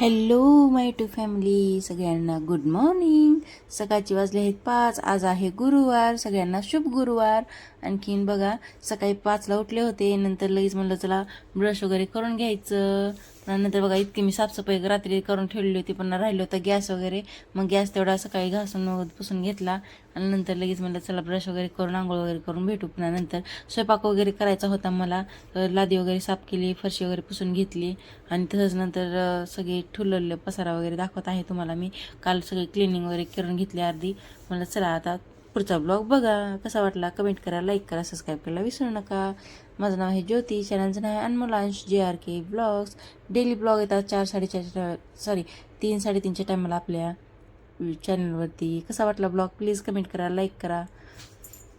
Hello my to family सगळ्यांना good morning सकाळची वाजले आहेत पाच आज आहे गुरुवार सगळ्यांना शुभ गुरुवार. आणखीन बघा सकाळी पाचला उठले होते नंतर लगेच म्हणलं चला ब्रश वगैरे करून घ्यायचं. नंतर बघा इतकी मी साफसफाई रात्री करून ठेवली होती पण राहिलं होतं गॅस वगैरे. मग गॅस तेवढा सकाळी घासून वगैरे पुसून घेतला. आणि नंतर लगेच म्हटलं चला ब्रश वगैरे करून आंघोळ वगैरे करून भेटू पुन्हा. नंतर स्वयंपाक वगैरे करायचा होता मला. लादी वगैरे साफ केली फरशी वगैरे पुसून घेतली. आणि तसंच नंतर सगळे ठुललेलं पसारा वगैरे दाखवत आहे तुम्हाला मी. काल सगळी क्लिनिंग वगैरे करून घेतली अर्धी. म्हणलं चला आता पुढचा ब्लॉग बघा. कसा वाटला? कमेंट करा लाईक करा सबस्क्राईब करायला विसरू नका. माझं नाव आहे ज्योती चॅनलचं नाव आहे Anmolansh J R K blogs daily blog येतात चार साडेचारच्या सॉरी तीन साडेतीनच्या टायमाला आपल्या चॅनलवरती कसा वाटला ब्लॉग प्लीज कमेंट करा लाईक करा.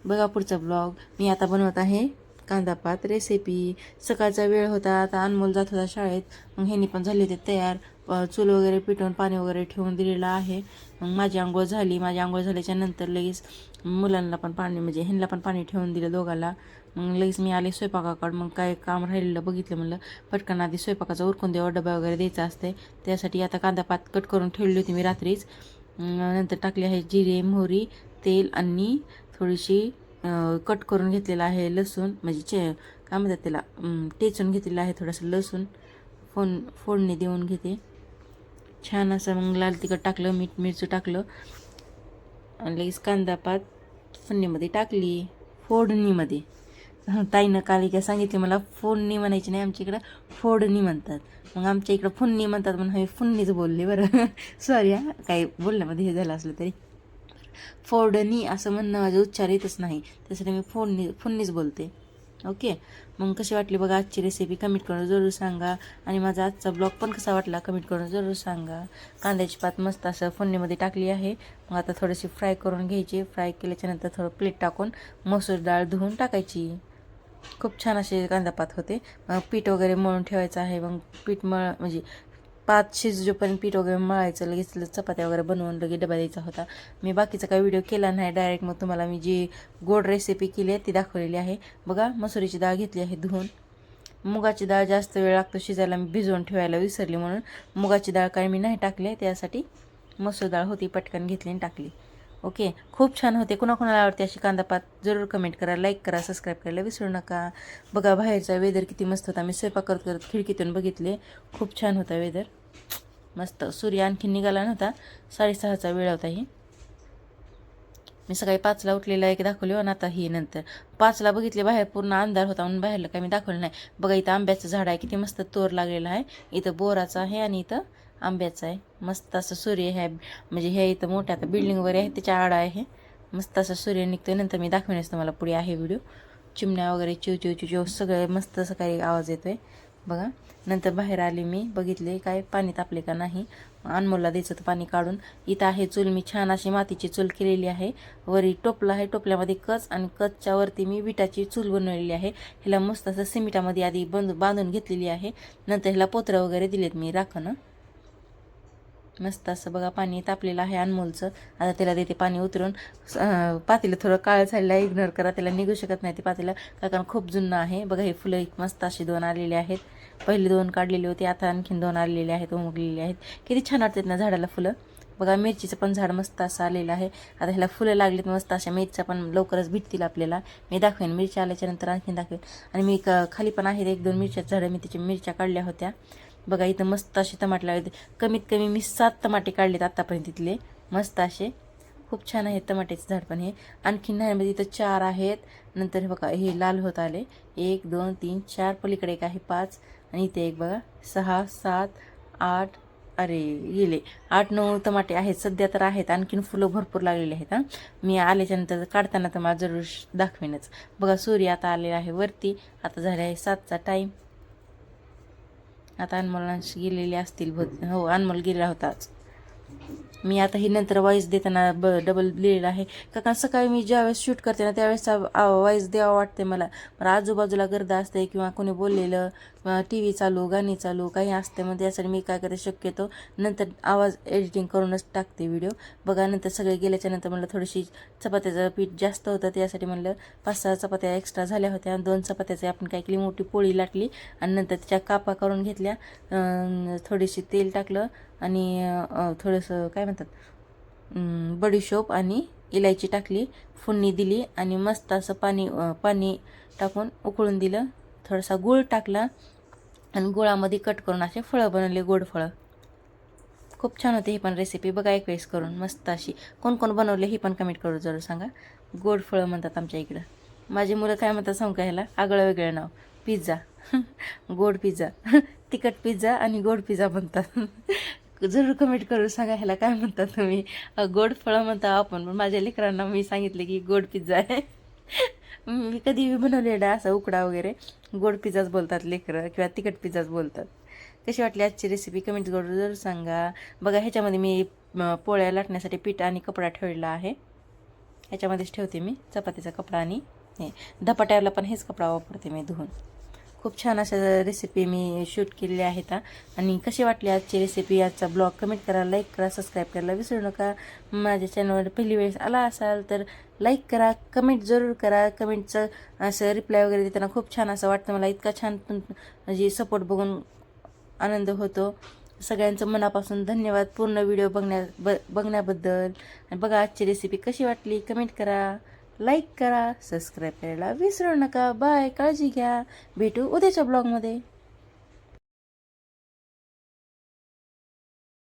बघा पुढचा ब्लॉग मी आता बनवत आहे कांदापात रेसिपी सकाळचा वेळ होता आता अनमोल जात होता शाळेत. मग ह्यांनी पण झाले होते तयार. चूल वगैरे पिटवून पाणी वगैरे ठेवून दिलेलं आहे. मग माझी आंघोळ झाली. माझी आंघोळ झाल्याच्यानंतर लगेच मुलांना पण पाणी म्हणजे ह्यांना पण पाणी ठेवून दिलं दोघाला. मग लगेच मी आले स्वयंपाकाकडं. मग काय काम राहिलेलं बघितलं म्हणलं पटकन आधी स्वयंपाकाचा उरकून द्यावा डबा वगैरे द्यायचा असते त्यासाठी आता कांदा पात कट करून ठेवली होती मी रात्रीच. नंतर टाकली आहे जिरे मोहरी तेल आणि थोडीशी कट करून घेतलेलं आहे लसूण. म्हणजे चे काय म्हणतात त्याला टेचून घेतलेलं आहे थोडंसं लसूण. फोन फोडणी देऊन घेते. छान असं मग लाल तिखट टाकलं मीठ मिरचं टाकलं. आणि लगेच कांदा पात फोडणीमध्ये टाकली. फोडणीमध्ये. ताईनं काल काय सांगितले मला फोडणी म्हणायची नाही आमच्या इकडं फोडणी म्हणतात. मग आमच्या इकडं फुन्नी म्हणतात म्हणून हे फुन्नीच बोलले बरं. सॉरी हा. काही बोलण्यामध्ये हे झालं असलं तरी. फोडणी असं म्हणणं माझं उच्चार येतच नाही. त्यासाठी मी फोडणी फुन्नीच बोलते. ओके? मग कशी वाटली बघा आजची रेसिपी कमेंट करून जरूर सांगा. आणि माझा आजचा ब्लॉग पण कसा वाटला कमेंट करून जरूर सांगा. कांद्याची पात मस्त असं फोडणीमध्ये टाकली आहे. मग आता थोडीशी फ्राय करून घ्यायची. फ्राय केल्याच्यानंतर थोडं प्लेट टाकून मसूर डाळ धुवून टाकायची. खूप छान असे कांदापात होते. मग पीठ वगैरे मळून ठेवायचं आहे. मग पीठ मळ म्हणजे पाच शिजूपर्यंत पीठ वगैरे मळायचं लगेच चपात्या वगैरे बनवून लगेच डबा द्यायचा होता. मी बाकीचा काही व्हिडिओ केला नाही. डायरेक्ट मग तुम्हाला मी जी गोड रेसिपी केली आहे ती दाखवलेली आहे. बघा मसुरीची डाळ घेतली आहे धुवून. मुगाची डाळ जास्त वेळ लागतो शिजायला मी भिजवून ठेवायला विसरली म्हणून. मुगाची डाळ काय मी नाही टाकली त्यासाठी मसूर डाळ होती पटकन घेतली आणि टाकली. ओके? खूप छान होते. कुणाकुणाला आवडते अशी कांदापात जरूर कमेंट करा लाईक करा सबस्क्राईब करायला विसरू नका. बघा बाहेरचा वेदर किती मस्त होता. मी स्वयंपाक करत करत खिडकीतून बघितले. खूप छान होता वेदर मस्त. सूर्य आणखी निघाला नव्हता. साडेसहाचा वेळ होता ही. मी सकाळी पाचला उठलेला एक दाखवली हो आणि आता ही नंतर. पाचला बघितले बाहेर पूर्ण अंधार होता म्हणून बाहेरला काही मी दाखवलं नाही. बघा इथं आंब्याचं झाड आहे. किती मस्त तोर लागलेला आहे. इथं बोराचं आहे आणि इथं आंब्याचं आहे. मस्त असं सूर्य आहे म्हणजे हे इथं मोठ्या आता बिल्डिंग वगैरे आहे. त्याच्या आड आहे मस्त असं सूर्य निघतोय. नंतर मी दाखवण्यास तुम्हाला पुढे आहे व्हिडिओ चिमण्या वगैरे चिव चिव चिव चिव सगळे मस्त सकाळी आवाज येतोय. बघा. नंतर बाहेर आले मी बघितले काय पाणी तापले का नाही. अनमोलला द्यायचं तर पाणी काढून. इथं आहे चूल मी छान अशी मातीची चूल केलेली आहे. वरी टोपलं आहे टोपल्यामध्ये कच आणि कचच्या वरती मी विटाची चूल बनवलेली आहे. ह्याला मस्त असं सिमिटामध्ये आधी बंद बांधून घेतलेली आहे. नंतर ह्याला पोत्रं वगैरे दिलेत मी राखणं. मस्त असं बघा पाणी तापलेलं आहे अनमोलचं. आता त्याला देते पाणी उतरून. पातीला पातेलं थोडं काळ झालेलं आहे इग्नोर करा त्याला निघू शकत नाही ते पातीला. कारण खूप जुनं आहे. बघा हे फुलं एक मस्त अशी दोन आलेली आहेत. पहिले दोन काढलेली होती आता आणखीन दोन आलेले आहेत उमगलेली आहेत. किती छान वाटतात ना झाडाला फुलं. बघा मिरचीचं पण झाड मस्त असं आलेलं आहे. आता ह्याला फुलं लागलीत मस्त अशा. मिरच्या पण लवकरच भेटतील आपल्याला. मी दाखवेन मिरच्या आल्याच्यानंतर आणखीन दाखवेन. आणि मी खाली पण आहेत एक दोन मिरच्या झाडं. मी त्याच्या मिरच्या काढल्या होत्या. बघा इथं मस्त असे टमाटे लागले कमीत कमी मी सात टमाटे काढलेत आत्तापर्यंत तिथले मस्त असे. खूप छान आहे टमाट्याचं झाड पण हे. आणखी नाही म्हणजे इथं चार आहेत. नंतर बघा हे लाल होत आले. एक दोन तीन चार. पलीकडे एक आहे पाच. आणि इथे एक बघा सहा सात आठ. अरे गेले. आठ नऊ टमाटे आहेत. सध्या तर आहेत. आणखीन फुलं भरपूर लागलेली आहेत हां. मी आल्याच्यानंतर काढताना तर मला जरूर दाखवेनच. बघा सूर्य आता आलेला आहे वरती. आता झाले आहे सातचा टाईम आता अनमोलांशी गेलेले असतील भ हो अनमोल गेला होताच. मी आता ही नंतर वॉईस देताना ब डबल लिहिलेलं आहे. का कारण सकाळी मी ज्यावेळेस शूट करते ना त्यावेळेसचा वॉईस द्यावा वाटते मला. पण आजूबाजूला गर्द असते किंवा कोणी बोललेलं टी व्ही चालू गाणी चालू काही असते मग त्यासाठी मी काय करते शक्यतो नंतर आवाज एडिटिंग करूनच टाकते व्हिडिओ बघा नंतर सगळे गेल्याच्यानंतर म्हणलं थोडीशी चपात्याचं पीठ जास्त होतं त्यासाठी म्हणलं पाच सहा चपात्या एक्स्ट्रा झाल्या होत्या. दोन चपात्याचे आपण काय केली मोठी पोळी लाटली. आणि नंतर त्याच्या कापा करून घेतल्या. थोडीशी तेल टाकलं. आणि थोडंसं काय म्हणतात बडीशोप आणि इलायची टाकली फोडणी दिली आणि मस्त असं पाणी पाणी टाकून उकळून दिलं. थोडासा गूळ टाकला आणि गुळामध्ये कट करून असे फळं बनवले गोड फळं. खूप छान होते ही पण रेसिपी बघा एक वेळेस करून. मस्त अशी कोण कोण बनवले ही पण कमेंट करू जरूर सांगा. गोड फळं म्हणतात आमच्या इकडं. माझी मुलं काय म्हणतात सांगू का ह्याला? आगळं वेगळं नाव. पिझ्झा. गोड पिझ्झा. तिखट पिझ्झा आणि गोड पिझ्झा म्हणतात. जरूर कमेंट करून सांगा ह्याला काय म्हणतात तुम्ही? गोड फळं म्हणता आपण पण माझ्या लेकरांना मी सांगितले की गोड पिझ्झा आहे. मी कधी बनवलेला असा उकडा वगैरे. गोड पिझ्झाच बोलतात लेकरं किंवा तिखट पिझ्झाच बोलतात. कशी वाटली आजची रेसिपी कमेंट करून जरूर सांगा. बघा ह्याच्यामध्ये मी पोळ्या लाटण्यासाठी पीठ आणि कपडा ठेवलेला आहे. ह्याच्यामध्येच ठेवते मी चपातीचा कपडा आणि हे. धपाट्याला पण हेच कपडा वापरते मी धुवून. खूप छान अशा रेसिपी मी शूट केलेल्या आहेत आणि कशी वाटली आजची रेसिपी आजचा ब्लॉग कमेंट करा लाईक करा सबस्क्राईब करायला विसरू नका. माझ्या चॅनलवर पहिली वेळेस आला असाल तर लाईक करा कमेंट जरूर करा. कमेंटचं असं रिप्लाय वगैरे देताना खूप छान असं वाटतं मला. इतका छान म्हणजे सपोर्ट बघून आनंद होतो. सगळ्यांचं मनापासून धन्यवाद. पूर्ण व्हिडिओ बघण्या ब बघण्याबद्दल. आणि बघा आजची रेसिपी कशी वाटली? कमेंट करा. लाईक करा सबस्क्राईब करायला विसरू नका. बाय काळजी घ्या. भेटू उद्याच्या ब्लॉगमध्ये.